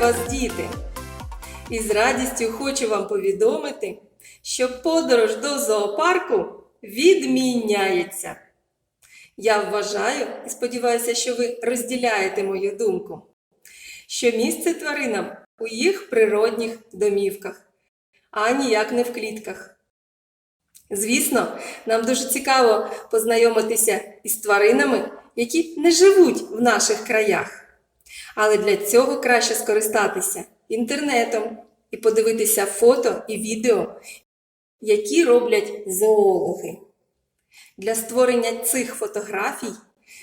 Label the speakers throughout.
Speaker 1: вас, діти! І з радістю хочу вам повідомити, що подорож до зоопарку відміняється. Я вважаю і сподіваюся, що ви розділяєте мою думку, що місце тваринам у їх природних домівках, а ніяк не в клітках. Звісно, нам дуже цікаво познайомитися із тваринами, які не живуть в наших краях. Але для цього краще скористатися інтернетом і подивитися фото і відео, які роблять зоологи. Для створення цих фотографій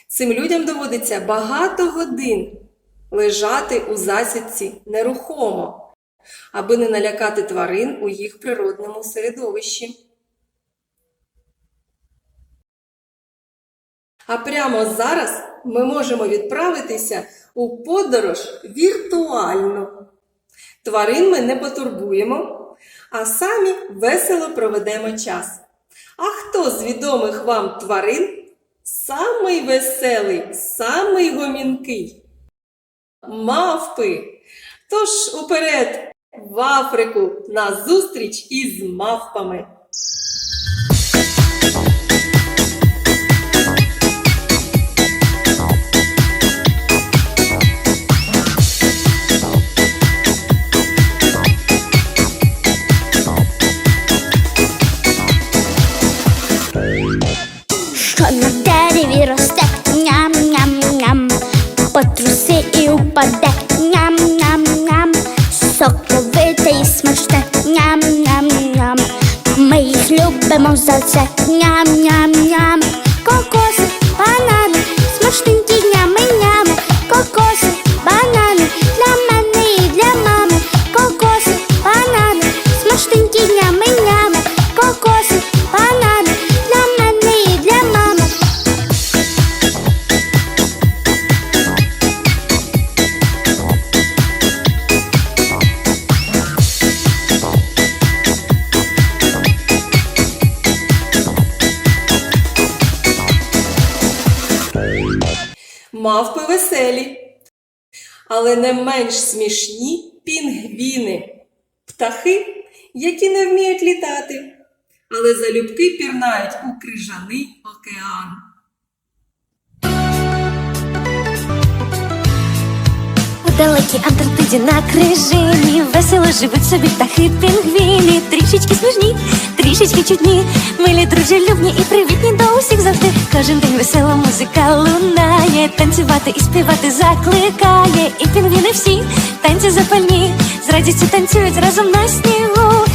Speaker 1: цим людям доводиться багато годин лежати у засідці нерухомо, аби не налякати тварин у їх природному середовищі. А прямо зараз ми можемо відправитися у подорож віртуально. Тварин ми не потурбуємо, а самі весело проведемо час. А хто з відомих вам тварин самий веселий, самий гомінкий? Мавпи! Тож уперед в Африку на зустріч із мавпами!
Speaker 2: Потруси і упаде ням-ням-ням, соковите і смачне ням-ням-ням. Ми їх любимо за це ням-ням-ням.
Speaker 1: Мавпи веселі, але не менш смішні пінгвіни, птахи, які не вміють літати, але залюбки пірнають у крижаний океан.
Speaker 3: У далекій Антарктиді на крижині. Весело живуть собі птахи пінгвіні. Трішечки смішні, трішечки чудні Милі, дружелюбні і привітні до усіх завжди. Кожен день весела музика лунає. Танцювати і співати закликає. І пінгвіни всі танці запальні. З радістю танцюють разом на снігу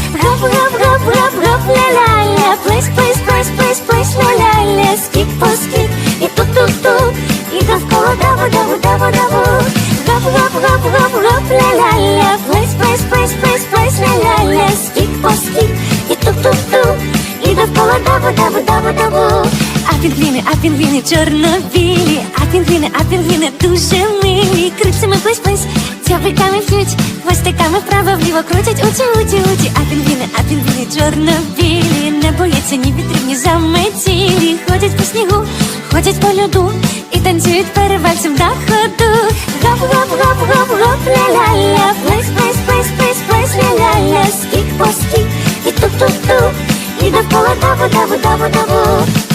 Speaker 3: а пінгвіни чорно-білі А пінгвіни, а пінгвіни дуже милі. Крильцями плесь-плесь, дзьобиками п'ють Хвостиками вправо-вліво крутять. Уті, уті, уті А пінгвіни, а пінгвіни чорно-білі. Не бояться ні вітрів, ні заметілі. Ходять по снігу, ходять по льоду І танцюють перевальцем на ходу. Гап, гап, гап, гап, гап, ля-ля-ля. Плес, плес, плес, плес, плес, ля-ля-ля. Скік по скік. І тук-тук-тук І довкола даву, даву, даву, даву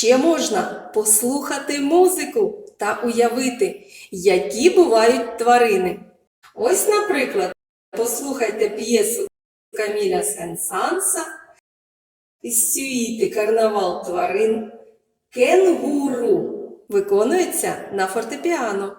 Speaker 1: ще можна послухати музику та уявити, які бувають тварини. Ось, наприклад, послухайте п'єсу Каміля Сен-Санса із сюїти Карнавал тварин Кенгуру виконується на фортепіано.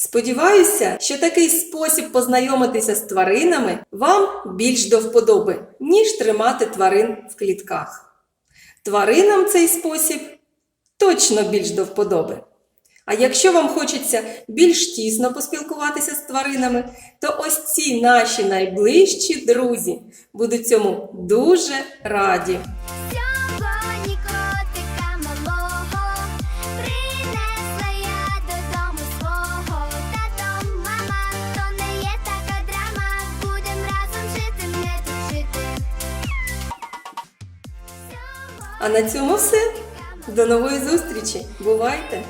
Speaker 1: Сподіваюся, що такий спосіб познайомитися з тваринами вам більш до вподоби, ніж тримати тварин в клітках. Тваринам цей спосіб точно більш до вподоби. А якщо вам хочеться більш тісно поспілкуватися з тваринами, то ось ці наші найближчі друзі будуть цьому дуже раді. А на цьому все. До нової зустрічі. Бувайте!